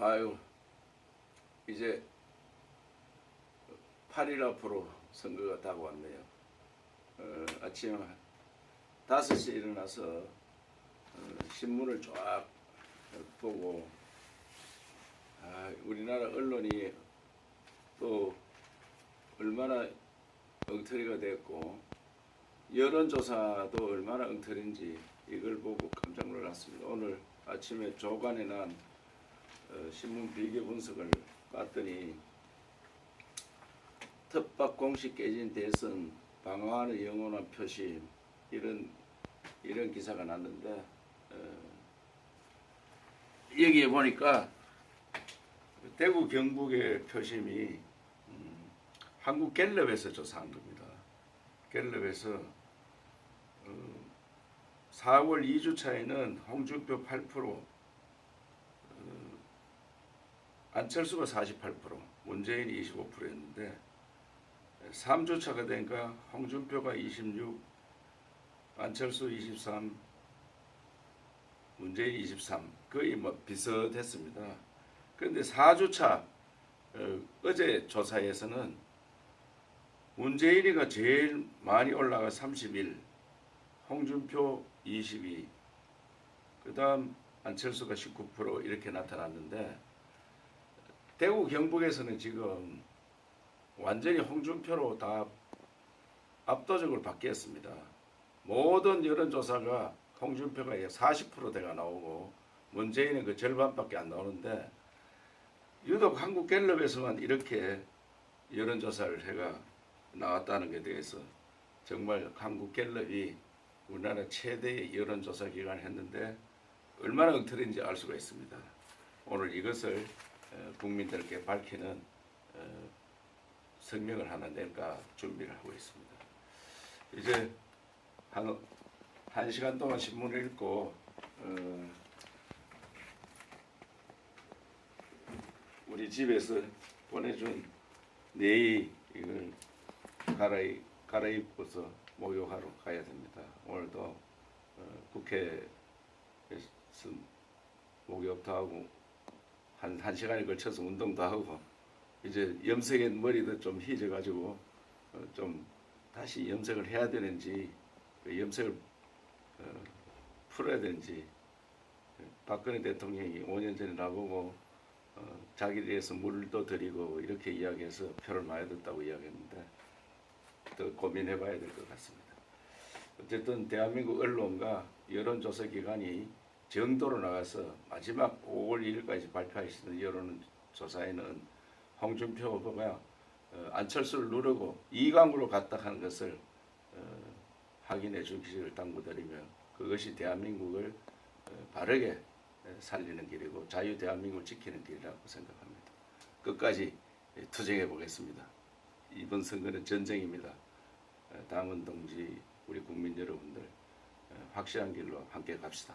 아유 이제 8일 앞으로 선거가 다가왔네요. 어, 아침 5시에 일어나서 어, 신문을 쫙 보고 아, 우리나라 언론이 또 얼마나 엉터리가 됐고 여론조사도 얼마나 엉터리인지 이걸 보고 깜짝 놀랐습니다. 오늘 아침에 조간에 난 어, 신문 비교 분석을 봤더니 텃밭 공식 깨진 대선 방어하는 영원한 표심 이런 이런 기사가 났는데 어, 여기에 보니까 대구 경북의 표심이 음, 한국 갤럽에서 조사한 겁니다. 갤럽에서 어, 4월 2주 차에는 홍준표 8%, 어, 안철수가 48%, 문재인이 25%였는데 3주 차가 되니까 홍준표가 26, 안철수 23, 문재인 23 거의 뭐 비슷했습니다. 그런데 4주 차 어, 어제 조사에서는 문재인이가 제일 많이 올라가 31, 홍준표 22, 그 다음 안철수가 19% 이렇게 나타났는데 대구 경북에서는 지금 완전히 홍준표로 다 압도적으로 바뀌었습니다. 모든 여론조사가 홍준표가 40%대가 나오고 문재인은 그 절반밖에 안 나오는데 유독 한국 갤럽에서만 이렇게 여론조사를 해가 나왔다는 것에 대해서 정말 한국 갤럽이 우리나라 최대의 여론조사 기관을 했는데 얼마나 엉터리인지 알 수가 있습니다. 오늘 이것을 어, 국민들께 밝히는 어, 성명을 하나 낼까 준비를 하고 있습니다. 이제 한, 한 시간 동안 신문을 읽고 어, 우리 집에서 보내준 내일 이걸 갈아입, 갈아입고서 목욕하러 가야 됩니다. 오늘도 어, 국회에서 목욕도 하고 한, 한 시간에 걸쳐서 운동도 하고 이제 염색한 머리도 좀 희져가지고 어, 좀 다시 염색을 해야 되는지 그 염색을 어, 풀어야 되는지 박근혜 대통령이 5년 전에 나보고 어, 자기에 대해서 물도 드리고 이렇게 이야기해서 표를 많이 듣다고 이야기했는데 더 고민해봐야 될 것 같습니다. 어쨌든 대한민국 언론과 여론조사 기관이 정도로 나가서 마지막 5월 1일까지 발표하시는 여론조사에는 홍준표 후보가 어, 안철수를 누르고 이강으로 갔다 하는 것을 어, 확인해 주기를 당부드리며 그것이 대한민국을 어, 바르게 살리는 길이고 자유 대한민국을 지키는 길이라고 생각합니다. 끝까지 투쟁해 보겠습니다. 이번 선거는 전쟁입니다. 당원 동지 우리 국민 여러분들 확실한 길로 함께 갑시다.